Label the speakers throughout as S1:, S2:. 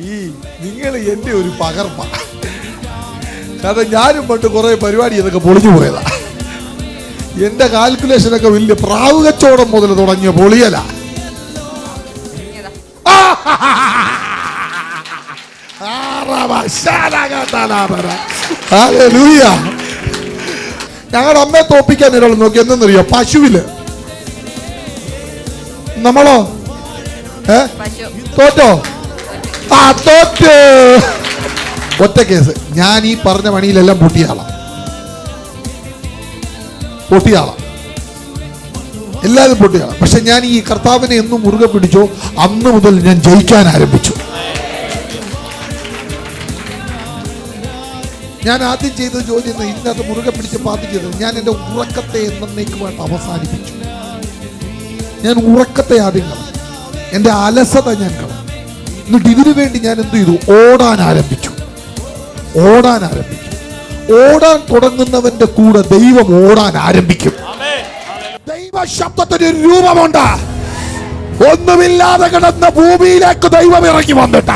S1: ഈ നിങ്ങൾ എന്റെ ഒരു പകർപ്പ. കാരണം ഞാനും പണ്ട് കുറേ പരിപാടി ഇതൊക്കെ പൊളിഞ്ഞു പോയതാ. എന്റെ കാൽക്കുലേഷനൊക്കെ വലിയ പ്രാവ് കച്ചവടം മുതൽ തുടങ്ങിയ പൊളിയല. ഞങ്ങളുടെ അമ്മയെ തോപ്പിക്കാൻ ഒരാൾ നോക്കി എന്തെന്നറിയോ? പശുവിൽ. നമ്മളോ? ഏ? തോറ്റ്? ഒറ്റ കേസ് ഞാൻ ഈ പറഞ്ഞ പണിയിലെല്ലാം പൊട്ടിയാളാ. പൊട്ടിയാളാ. എല്ലാവരും പൊട്ടിയാളാ. പക്ഷെ ഞാൻ ഈ കർത്താവിനെ എന്നും മുറുകെ പിടിച്ചോ അന്ന് മുതൽ ഞാൻ ജയിക്കാൻ ആരംഭിച്ചു. ഞാൻ ആദ്യം ചെയ്ത ജോലി എന്ന് ഇതിനകത്ത് മുറുകെ പിടിച്ച് ചെയ്തത് ഞാൻ എന്റെ ഉറക്കത്തെ എന്നേക്കുമായിട്ട് അവസാനിപ്പിച്ചു. ഞാൻ ഉറക്കത്തെ ആദ്യം കളഞ്ഞു. എന്റെ അലസത ഞാൻ കളഞ്ഞു. എന്നിട്ട് ഇതിനു വേണ്ടി ഞാൻ എന്ത് ചെയ്തു? ഓടാൻ ആരംഭിച്ചു. ഓടാൻ ആരംഭിച്ചു. ഓടാൻ തുടങ്ങുന്നവന്റെ കൂടെ ദൈവം ഓടാൻ ആരംഭിക്കും. ദൈവ ശബ്ദത്തിന് ഒരു രൂപമുണ്ട്. ഒന്നുമില്ലാതെ കിടന്ന ഭൂമിയിലേക്ക് ദൈവം ഇറങ്ങി വന്നിട്ട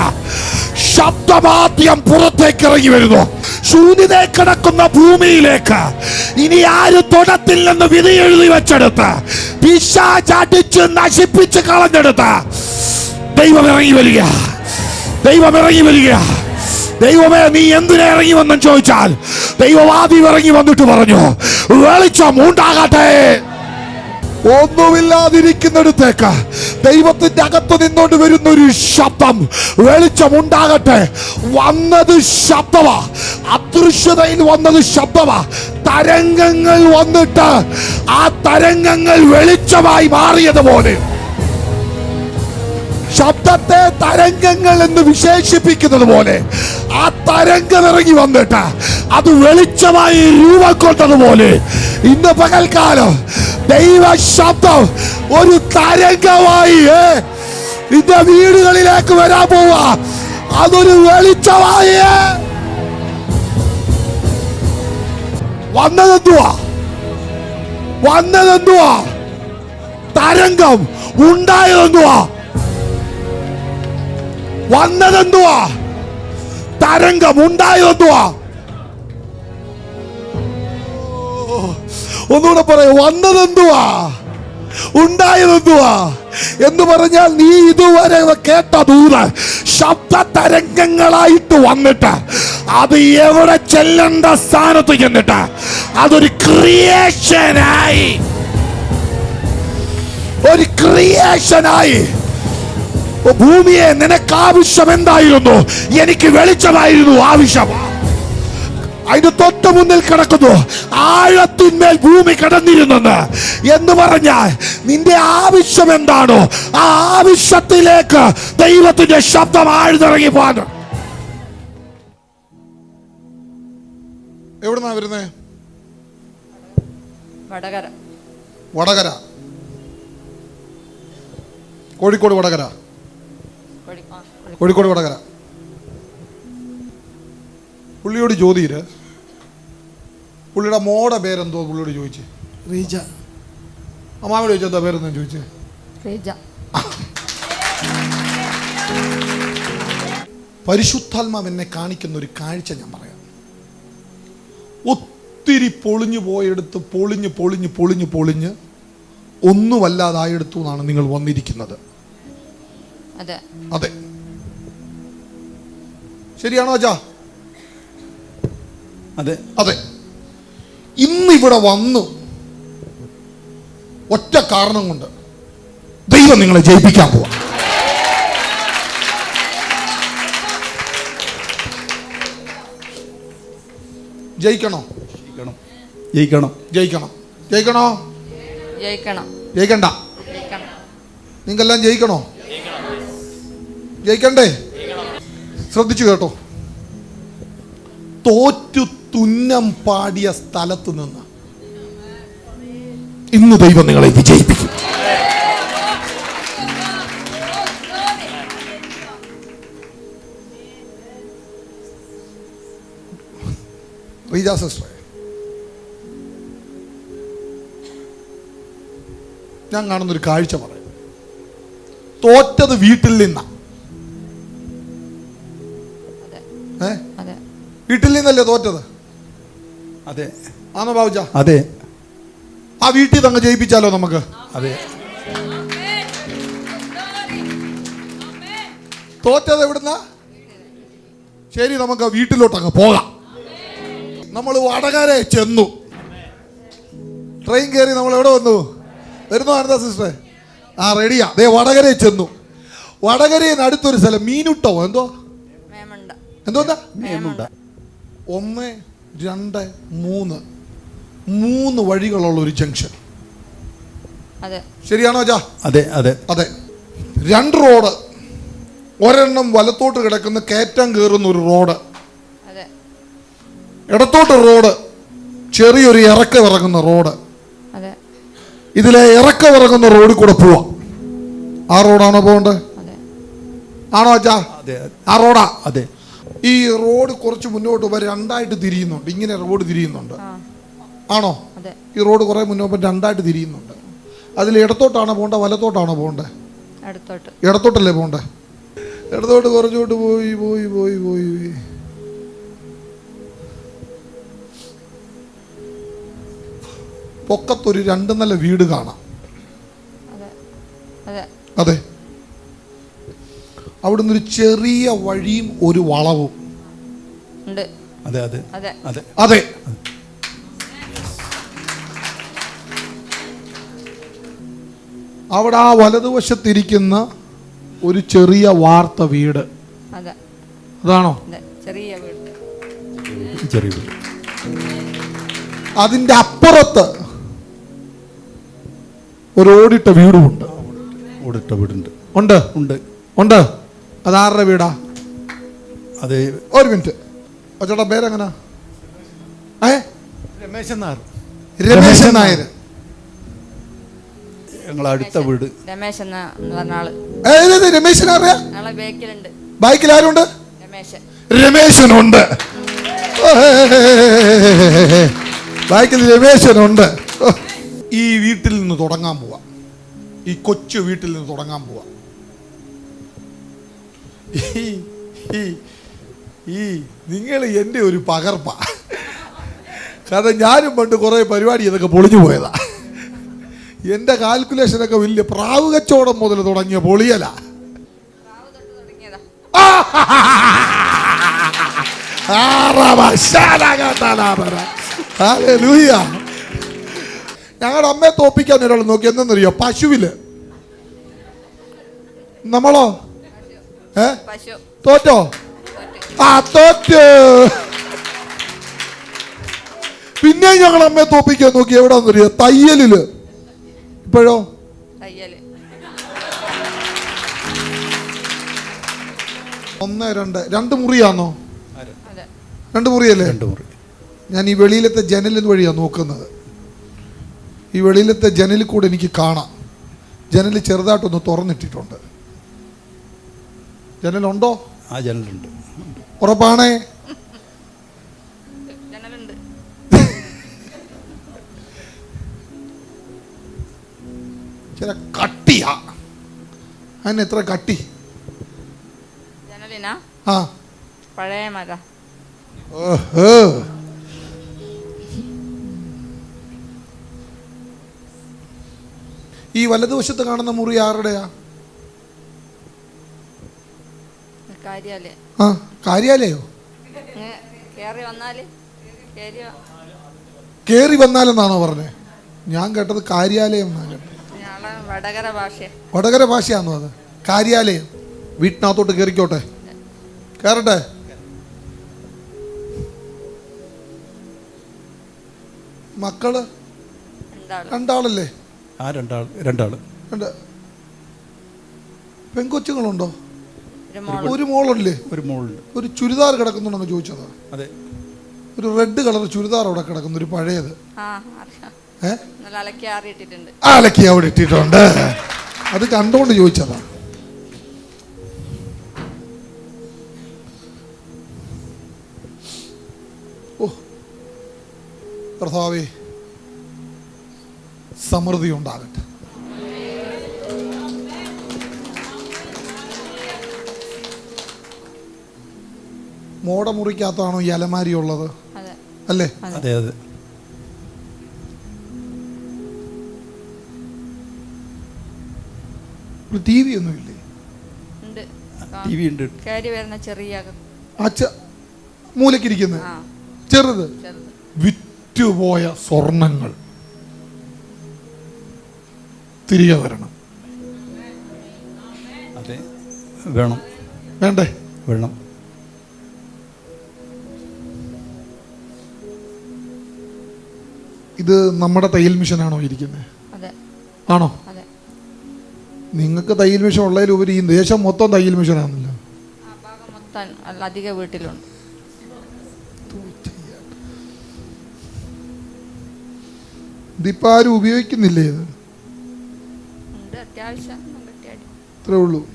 S1: ശബ്ദമാദ്യം പുറത്തേക്ക് ഇറങ്ങി വരുന്നു. ശൂന്യത കിടക്കുന്ന ഭൂമിയിലേക്ക് ഇനി ആരും തൊടത്തില്ലെന്ന് വിധി എഴുതി വെച്ചെടുത്ത് പിശാചടിച്ച് നശിപ്പിച്ച് കളഞ്ഞെടുത്ത് ദൈവം ഇറങ്ങി വരിക. ദൈവം ഇറങ്ങി വരിക. ദൈവമേ നീ എന്തിനാ ഇറങ്ങി വന്നെന്ന് ചോദിച്ചാൽ ദൈവവാദി ഇറങ്ങി വന്നിട്ട് പറഞ്ഞു വെളിച്ചം ഉണ്ടാകട്ടെ. ഒന്നുമില്ലാതിരിക്കുന്നിടത്തേക്ക് ദൈവത്തിന്റെ അകത്ത് നിന്നോണ്ട് വരുന്ന ഒരു ശബ്ദം വെളിച്ചം ഉണ്ടാകട്ടെ. വന്നത് ശബ്ദമാ. അദൃശ്യതയിൽ വന്നത് ശബ്ദമാ. തരംഗങ്ങൾ വന്നിട്ട് ആ തരംഗങ്ങൾ വെളിച്ചമായി മാറിയതുപോലെ. ശബ്ദത്തെ തരംഗങ്ങൾ എന്ന് വിശേഷിപ്പിക്കുന്നത് പോലെ ആ തരംഗം ഇറങ്ങി വന്നിട്ട് അത് വെളിച്ചമായി രൂപം കൊണ്ടതുപോലെ ഇന്ന് പകൽക്കാലം ദൈവ ശബ്ദം ഒരു തരംഗമായി നിന്റെ വീടുകളിലേക്ക് വരാൻ പോവാ. അതൊരു വെളിച്ചമായി. വന്നതെന്തുവാ? വന്നതെന്തുവാ? തരംഗം ഉണ്ടായതെന്തുവാ? വന്നതെന്തുവാ? തരംഗം ഉണ്ടായതെന്തുവാ ഒന്നുകൂടെ പറയൂ വന്നതെന്തുവാ? ഉണ്ടായതെന്തുവാ? എന്ന് പറഞ്ഞാൽ നീ ഇതുവരെ കേട്ട ദൂത് ശബ്ദ തരംഗങ്ങളായിട്ട് വന്നിട്ട് അത് എവിടെ ചെല്ലേണ്ട സ്ഥാനത്ത് ചെന്നിട്ട് അതൊരു ക്രിയേഷനായി ഒരു ക്രിയേഷനായി ഭൂമിയെ നിനക്ക് ആവശ്യം എന്തായിരുന്നു എനിക്ക് വെളിച്ചമായിരുന്നു ആവശ്യം. അതിന് തൊട്ട് മുന്നിൽ കിടക്കുന്നു. ആഴത്തിന്മേൽ ഭൂമി കിടന്നിരുന്നെന്ന് എന്ന് പറഞ്ഞാൽ നിന്റെ ആവശ്യം എന്താണോ ആ ആവശ്യത്തിലേക്ക് ദൈവത്തിന്റെ ശബ്ദം ആഴ്ന്നിറങ്ങി പോകാൻ. എവിടുന്നാ വരുന്നേ?
S2: വടകര.
S1: വടകര. കോഴിക്കോട് വടകര. കോഴിക്കോട് വടകര. പുള്ളിയോട് ചോദിയിര്. പുള്ളിയുടെ മോടെ പേരെന്തോ പുള്ളിയോട് ചോദിച്ചു.
S3: റീജ.
S1: അമ്മാവിനോട് ചോദിച്ചു എന്താ പേരെന്തോ ചോദിച്ചു.
S2: റീജ.
S1: പരിശുദ്ധാത്മാവ് എന്നെ കാണിക്കുന്ന ഒരു കാഴ്ച ഞാൻ പറയാം. ഒത്തിരി പൊളിഞ്ഞു പോയെടുത്ത് പൊളിഞ്ഞ് പൊളിഞ്ഞ് പൊളിഞ്ഞ് പൊളിഞ്ഞ് ഒന്നുമല്ലാതായെടുത്തു എന്നാണ് നിങ്ങൾ വന്നിരിക്കുന്നത്.
S2: അതെ.
S1: അതെ. ശരിയാണോ അച്ഛാ
S3: അതെ.
S1: അതെ. ഇന്ന് ഇവിടെ വന്നു ഒറ്റ കാരണം കൊണ്ട് ദൈവം നിങ്ങളെ ജയിപ്പിക്കാൻ പോവാ. ജയിക്കണോ?
S3: ജയിക്കണം. ജയിക്കണം.
S1: ജയിക്കണം. ജയിക്കണോ?
S2: ജയിക്കണം.
S1: ജയിക്കണ്ട.
S2: ജയിക്കണം.
S1: നിങ്ങൾക്കെല്ലാം ജയിക്കണോ. ജയിക്കണ്ടേ? ശ്രദ്ധിച്ചു കേട്ടോ. തോറ്റു തുന്നം പാടിയ സ്ഥലത്ത് നിന്ന് ഇന്ന് ദൈവം നിങ്ങളെ വിജയിപ്പിക്കും. ഞാൻ കാണുന്നൊരു കാഴ്ച പറയാം. തോറ്റത് വീട്ടിൽ നിന്ന. വീട്ടിൽ നിന്നല്ലേ തോറ്റത്?
S3: അതെ.
S1: ആണോ ബാബുജ?
S3: അതെ.
S1: ആ വീട്ടിൽ തങ്ങ് ജയിപ്പിച്ചാലോ നമുക്ക്?
S3: അതെ.
S1: തോറ്റത് എവിടുന്ന? ശരി നമുക്ക് വീട്ടിലോട്ടങ്ങ് പോകാം. നമ്മൾ വടകരെ ചെന്നു. ട്രെയിൻ കയറി നമ്മൾ എവിടെ വന്നു? വരുന്നു ആനന്ദ സിസ്റ്റർ ആ റെഡിയാ. ദേ വടകരെ ചെന്നു. വടകരയിൽ നിന്ന് അടുത്തൊരു സ്ഥലം മീനുട്ടോ എന്തോ?
S2: മേമുണ്ട.
S1: എന്തോ എന്താ? ഒന്ന് രണ്ട് മൂന്ന്. മൂന്ന് വഴികളുള്ള ഒരു ജംഗ്ഷൻ
S2: അതെ.
S1: ശരിയാണോ അജാ?
S3: അതെ അതെ.
S1: അതെ. രണ്ട് റോഡ്. ഒരെണ്ണം വലത്തോട്ട് കിടക്കുന്ന കയറ്റം കയറുന്ന ഒരു റോഡ്.
S2: അതെ.
S1: ഇടത്തോട്ട് റോഡ്. ചെറിയൊരു ഇറക്കം ഇറങ്ങുന്ന റോഡ്.
S2: അതെ.
S1: ഇതിലെ ഇറക്കം ഇറങ്ങുന്ന റോഡിൽ കൂടെ പോവാം. ആ റോഡാണോ പോകേണ്ടത്?
S2: അതെ.
S1: ആണോ അച്ഛാ
S3: അതെ.
S1: ആ റോഡാ?
S3: അതെ.
S1: ഈ റോഡ് കുറച്ച് മുന്നോട്ട് പോയി രണ്ടായിട്ട് തിരിയുന്നുണ്ട്. ഇങ്ങനെ റോഡ് തിരിയുന്നുണ്ട്. ആണോ? ഈ റോഡ് കുറെ മുന്നോട്ട് രണ്ടായിട്ട് തിരിയുന്നുണ്ട്. അതിൽ ഇടത്തോട്ടാണോ പോകേണ്ടത്? വലത്തോട്ടാണോ പോകേണ്ടത്? ഇടത്തോട്ടല്ലേ പോകേണ്ടത്? ഇടത്തോട്ട് കുറച്ചോട്ട് പോയി പോയി പോയി പോയി. പൊക്കത്തൊരു രണ്ട് നല്ല വീട് കാണാം.
S2: അതെ.
S1: അവിടുന്ന് ഒരു ചെറിയ വഴിയും ഒരു വളവും.
S2: ഉണ്ട്.
S3: അതെ. അതെ.
S2: അതെ.
S3: അതെ.
S1: അവിടെ ആ വലതുവശത്തിരിക്കുന്ന ഒരു ചെറിയ വാർത്ത വീട്.
S2: അതെ.
S1: അതാണോ?
S2: അതെ. ചെറിയ വീട്.
S3: ചെറിയ വീട്.
S1: അതിന്റെ അപ്പുറത്ത് ഒരു ഓടിട്ട വീടുമുണ്ട്.
S3: ഓടിട്ട വീടുണ്ട്.
S1: ഉണ്ട്.
S3: ഉണ്ട്.
S1: ഉണ്ട്. അതാരുടെ വീടാ.
S3: അത്
S1: ഒരു മിനിറ്റ്. അച്ചോട്ടാ പേരെങ്ങനാ? ഏ?
S3: രമേശൻ നായർ.
S1: രമേശൻ നായർ.
S3: ഞങ്ങൾ അടുത്ത വീട്.
S1: രമേശൻ
S2: രമേശൻ ബേക്കിലുണ്ട്.
S1: ബൈക്കിൽ ആരുണ്ട്?
S2: രമേശൻ.
S1: രമേശനുണ്ട്. ബൈക്കിൽ രമേശനുണ്ട്. ഈ വീട്ടിൽ നിന്ന് തുടങ്ങാൻ പോവാ. ഈ കൊച്ചു വീട്ടിൽ നിന്ന് തുടങ്ങാൻ പോവാം. ഈ ഈ- ഈ നിങ്ങൾ എന്റെ ഒരു പകർപ്പ കാരണം ഞാനും പണ്ട് കുറേ പരിപാടി ഇതൊക്കെ പൊളിഞ്ഞു പോയതാ എന്റെ കാൽക്കുലേഷനൊക്കെ വലിയ പ്രാവ് കച്ചവടം മുതൽ തുടങ്ങിയ പൊളിയല ഞങ്ങളുടെ അമ്മയെ തോപ്പിക്കാൻ ഒരാൾ നോക്കി എന്തെന്നറിയോ പശുവിൽ നമ്മളോ ഏ? തോറ്റോ
S2: തോറ്റ്.
S1: ആ തോറ്റ്. പിന്നെ ഞങ്ങൾ അമ്മയെ തോപ്പിക്കാൻ നോക്കി. എവിടാന്നറിയോ തയ്യലിൽ. ഇപ്പോഴോ? ഒന്ന് രണ്ട്. രണ്ട് മുറിയാന്നോ?
S2: അതെ.
S1: രണ്ട് മുറിയല്ലേ?
S3: രണ്ട് മുറി.
S1: ഞാൻ ഈ വെളിയിലത്തെ ജനലിൽ വഴിയാണ് നോക്കുന്നത്. ഈ വെളിയിലത്തെ ജനലിൽ കൂടെ എനിക്ക് കാണാം. ജനൽ ചെറുതായിട്ടൊന്ന് തുറന്നിട്ടിട്ടുണ്ട്. ജനലുണ്ടോ?
S3: ആ ജനലുണ്ട്.
S1: ഉറപ്പാണേ?
S2: ജനലുണ്ട്.
S1: ചില കട്ടിയാ. അതിന് എത്ര കട്ടി?
S2: ജനലിനാ?
S1: ആ.
S2: പഴയ മക
S1: ഓഹോ. ഈ വലതുവശത്ത് കാണുന്ന മുറി ആരുടെയാ? ആ കാര്യാലയോ? കേറി വന്നാലെന്നാണോ പറഞ്ഞേ? ഞാൻ കേട്ടത് കാര്യാലയം എന്നാണ് കേട്ടത്.
S2: വടകര ഭാഷ
S1: വടകര ഭാഷയാണോ അത്? കാര്യാലയം. വീട്ടിനകത്തോട്ട് കയറിക്കോട്ടെ കേറട്ടെ? മക്കൾ?
S2: രണ്ടാൾ.
S1: രണ്ടാളല്ലേ?
S3: ആ രണ്ടാൾ രണ്ടാൾ.
S1: രണ്ട്. പെൺകൊച്ചുങ്ങളുണ്ടോ?
S2: ഒരു മോൾ
S1: ഒരു മോളല്ലേ
S3: ഒരു മോളുണ്ട്.
S1: ഒരു ചുരിദാർ കിടക്കുന്നുണ്ടെന്ന് ചോദിച്ചത്.
S3: അതെ.
S1: ഒരു റെഡ് കളർ ചുരിദാർ അവിടെ കിടക്കുന്നു ഒരു പഴയത്.
S2: അലക്കി
S1: അവിടെ ഇട്ടിട്ടുണ്ട്. അത് കണ്ടുകൊണ്ട് ചോദിച്ചതാ. ഓ കർത്താവേ സമൃദ്ധി ഉണ്ടാകട്ടെ. മോടമുറിക്കകത്താണോ ഈ അലമാരി ഉള്ളത്
S2: അതെ.
S1: അല്ലേ?
S3: അതെ. അതെ
S1: ടി വി ഒന്നുമില്ലേ
S2: ഉണ്ട്
S3: ടി വി ഉണ്ട്.
S2: ചെറിയ
S1: മൂലക്കിരിക്കുന്നത് ചെറുത്. വിറ്റുപോയ സ്വർണങ്ങൾ. തിരികെ വരണം.
S3: അതെ. വേണം.
S1: വേണ്ടേ?
S3: വേണം.
S1: ഇത് നമ്മുടെ തയ്യൽ മിഷനാണോ ഇരിക്കുന്നത് ആണോ? നിങ്ങൾക്ക് തയ്യൽ മിഷൻ ഉള്ളതിലുപരി ഈ ദേശം മൊത്തം തയ്യൽ മിഷനാണല്ലോ.
S2: അധിക വീട്ടിലുണ്ട്.
S1: ഇതിപ്പോൾ ആരും ഉപയോഗിക്കുന്നില്ലേ ഇത്? ഇത്രേ ഉള്ളൂ.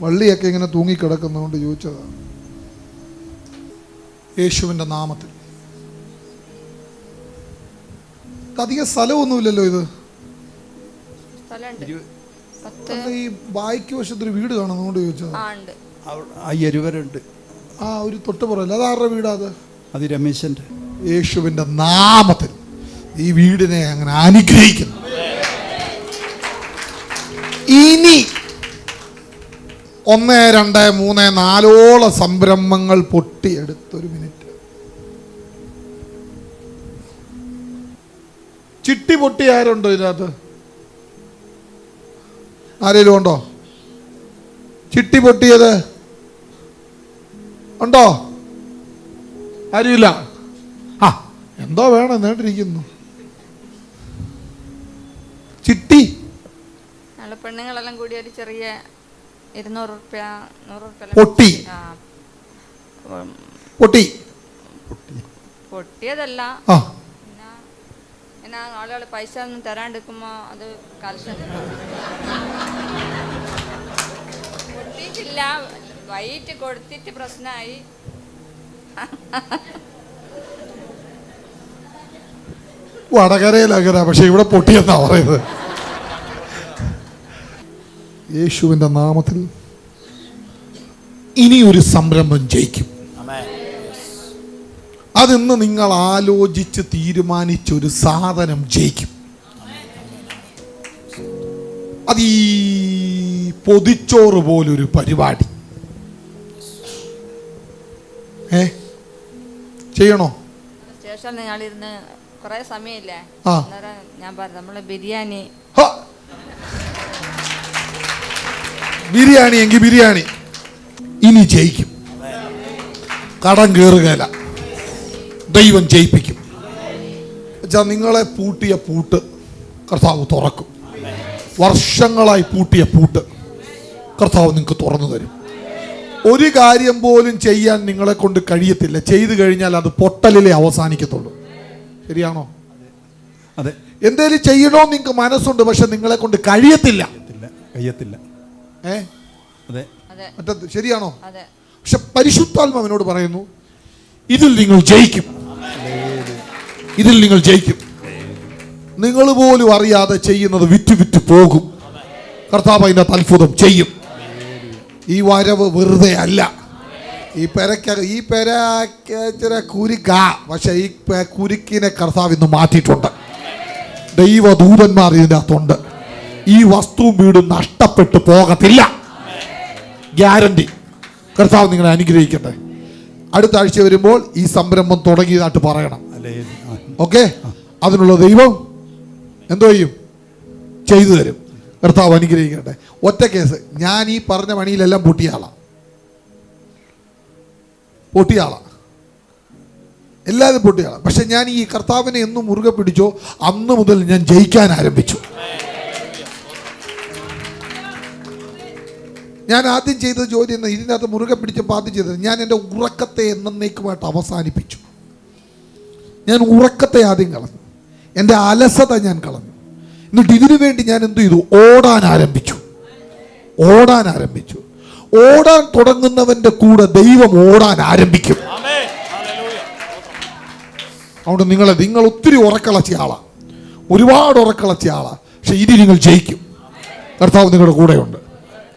S1: വള്ളിയൊക്കെ ഇങ്ങനെ തൂങ്ങിക്കിടക്കുന്നതുകൊണ്ട് ചോദിച്ചതാണ്. യേശുവിന്റെ നാമത്തിൽ. അധികം സ്ഥലമൊന്നുമില്ലല്ലോ ഇത്. ഈ ബായ്ക്ക് വശത്തൊരു വീട് കാണുന്നതുകൊണ്ട്
S3: ചോദിച്ചത്. എരുവരുണ്ട്
S1: ആ ഒരു തൊട്ടുപുറല്ല അത് ആരുടെ വീടാ അത്?
S3: അത് രമേശന്റെ
S1: യേശുവിന്റെ നാമത്തിൽ ഈ വീടിനെ അങ്ങനെ അനുഗ്രഹിക്കുന്നു. ഇനി ഒന്ന് രണ്ട് മൂന്ന് നാലോളം സംരംഭങ്ങൾ പൊട്ടിയെടുത്തൊരു മിനിറ്റ്. ചിട്ടി പൊട്ടി ആരുണ്ടോ ഇതിനകത്ത്? ആരെങ്കിലും ഉണ്ടോ? ചിട്ടി പൊട്ടിയത് ഉണ്ടോ? ആരുമില്ല. ആ എന്തോ വേണം നേട്ടിരിക്കുന്നു ചിട്ടി.
S2: പെണ്ണുങ്ങളെല്ലാം കൂടി ഒരു ചെറിയ ഇരുന്നൂറ് റുപ്യ നൂറ് റുപ്യ
S1: പൊട്ടി. പൊട്ടി.
S2: പൊട്ടിയതല്ല. പിന്നെ ആളുകൾ പൈസ ഒന്നും തരാണ്ടിരിക്കുമ്പോ അത് കർഷകർ കൊടുത്തിട്ടില്ല. വൈകിട്ട് കൊടുത്തിട്ട് പ്രശ്നമായി
S1: വടകരയിലകര പക്ഷെ ഇവിടെ പൊട്ടിയെന്നാ പറയുന്നത്. യേശുവിന്റെ നാമത്തിൽ ഇനി ഒരു സംരംഭം ജയിക്കും. അതിന്ന് നിങ്ങൾ ആലോചിച്ച് തീരുമാനിച്ചൊരു സാധനം ജയിക്കും. അത് ഈ പൊതിച്ചോറ് പോലൊരു പരിപാടി. ഏ? ചെയ്യണോ?
S2: കുറെ സമയമില്ലേ? ഞാൻ പറഞ്ഞു നമ്മൾ ബിരിയാണി!
S1: ബിരിയാണി എങ്കിൽ ബിരിയാണി. ഇനി ജയിക്കും. കടം കയറുകയില്ല ദൈവം ജയിപ്പിക്കും. വെച്ചാൽ നിങ്ങളെ പൂട്ടിയ പൂട്ട് കർത്താവ് തുറക്കും. വർഷങ്ങളായി പൂട്ടിയ പൂട്ട് കർത്താവ് നിങ്ങൾക്ക് തുറന്നു തരും. ഒരു കാര്യം പോലും ചെയ്യാൻ നിങ്ങളെ കൊണ്ട് കഴിയത്തില്ല. ചെയ്തു കഴിഞ്ഞാൽ അത് പൊട്ടലിലെ അവസാനിക്കത്തുള്ളൂ. ശരിയാണോ?
S3: അതെ.
S1: എന്തേലും ചെയ്യണോ നിങ്ങൾക്ക് മനസ്സുണ്ട് പക്ഷെ നിങ്ങളെ കൊണ്ട് കഴിയത്തില്ല.
S3: കഴിയത്തില്ല.
S1: ഏ?
S3: അതെ.
S1: മറ്റേ ശരിയാണോ? പക്ഷെ പരിശുദ്ധാത്മാവിനോട് പറയുന്നു ഇതിൽ നിങ്ങൾ ജയിക്കും. ഇതിൽ നിങ്ങൾ ജയിക്കും. നിങ്ങൾ പോലും അറിയാതെ ചെയ്യുന്നത് വിറ്റ് വിറ്റ് പോകും. കർത്താവ് അതിന്റെ അത്ഭുതം ചെയ്യും. ഈ വരവ് വെറുതെ അല്ല. ഈ പെരക്ക ഈ പെര കുരുക്ക പക്ഷെ ഈ കുരുക്കിനെ കർത്താവ് ഇന്ന് മാറ്റിയിട്ടുണ്ട്. ദൈവദൂതന്മാർ ഇതിന്റെ അകത്തുണ്ട് ഈ വസ്തുവും വീടും നഷ്ടപ്പെട്ടു പോകത്തില്ല. ഗ്യാരണ്ടി. കർത്താവ് നിങ്ങളെ അനുഗ്രഹിക്കട്ടെ. അടുത്ത ആഴ്ച വരുമ്പോൾ ഈ സംരംഭം തുടങ്ങിയതായിട്ട് പറയണം.
S3: അല്ലേ.
S1: ഓക്കെ? അതിനുള്ള ദൈവം എന്തോ ചെയ്യും? ചെയ്തു തരും. കർത്താവ് അനുഗ്രഹിക്കട്ടെ. ഒറ്റ കേസ്. ഞാൻ ഈ പറഞ്ഞ പണിയിലെല്ലാം പൊട്ടിയാളാ. പൊട്ടിയാളാ. എല്ലാവരും പൊട്ടിയാളാ. പക്ഷെ ഞാൻ ഈ കർത്താവിനെ എന്നും മുറുകെ പിടിച്ചോ അന്ന് മുതൽ ഞാൻ ജയിക്കാൻ ആരംഭിച്ചു. ഞാൻ ആദ്യം ചെയ്ത ജോലി എന്ന് ഇതിനകത്ത് മുറുകെ പിടിച്ചപ്പോൾ ആദ്യം ചെയ്തത് ഞാൻ എന്റെ ഉറക്കത്തെ എന്നേക്കുമായിട്ട് അവസാനിപ്പിച്ചു. ഞാൻ ഉറക്കത്തെ ആദ്യം കളഞ്ഞു. എന്റെ അലസത ഞാൻ കളഞ്ഞു. എന്നിട്ട് ഇതിനു വേണ്ടി ഞാൻ എന്തു ചെയ്തു? ഓടാൻ ആരംഭിച്ചു. ഓടാൻ ആരംഭിച്ചു. ഓടാൻ തുടങ്ങുന്നവന്റെ കൂടെ ദൈവം ഓടാൻ ആരംഭിക്കും. അതുകൊണ്ട് നിങ്ങളെ നിങ്ങൾ ഒത്തിരി ഉറക്കളച്ച ആളാണ് ഒരുപാട് ഉറക്കളച്ച ആളാണ് പക്ഷെ ഇനി നിങ്ങൾ ജയിക്കും. കർത്താവ് നിങ്ങളുടെ കൂടെയുണ്ട്.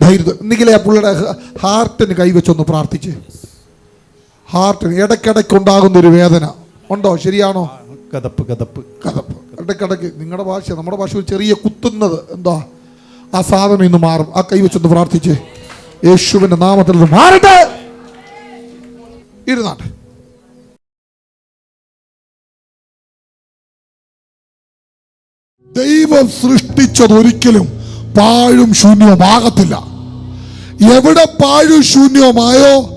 S1: ധൈര്യം എന്തെങ്കിലും ആ പുള്ളിയുടെ ഹാർട്ടിന് കൈവച്ചൊന്ന് പ്രാർത്ഥിച്ച്. ഹാർട്ടിന് ഇടയ്ക്കിടയ്ക്ക് ഉണ്ടാകുന്ന ഒരു വേദന. ഉണ്ടോ? ശരിയാണോ?
S3: കഥപ്പ് കഥപ്പ്.
S1: കഥപ്പ്. ഇടയ്ക്കിടയ്ക്ക് നിങ്ങളുടെ ഭാഷ നമ്മുടെ ഭാഷ ഒരു ചെറിയ കുത്തുന്നത് എന്താ? ആ സാധനം ഇന്ന് മാറും. ആ കൈ വെച്ചൊന്ന് പ്രാർത്ഥിച്ച്. യേശുവിന്റെ നാമത്തിൽ മാറട്ടെ. ഇരുന്നാട്ടെ. ദൈവം സൃഷ്ടിച്ചത് ഒരിക്കലും പാഴും ശൂന്യവുമാകത്തില്ല. എവിടെ പാഴും ശൂന്യവുമായോ?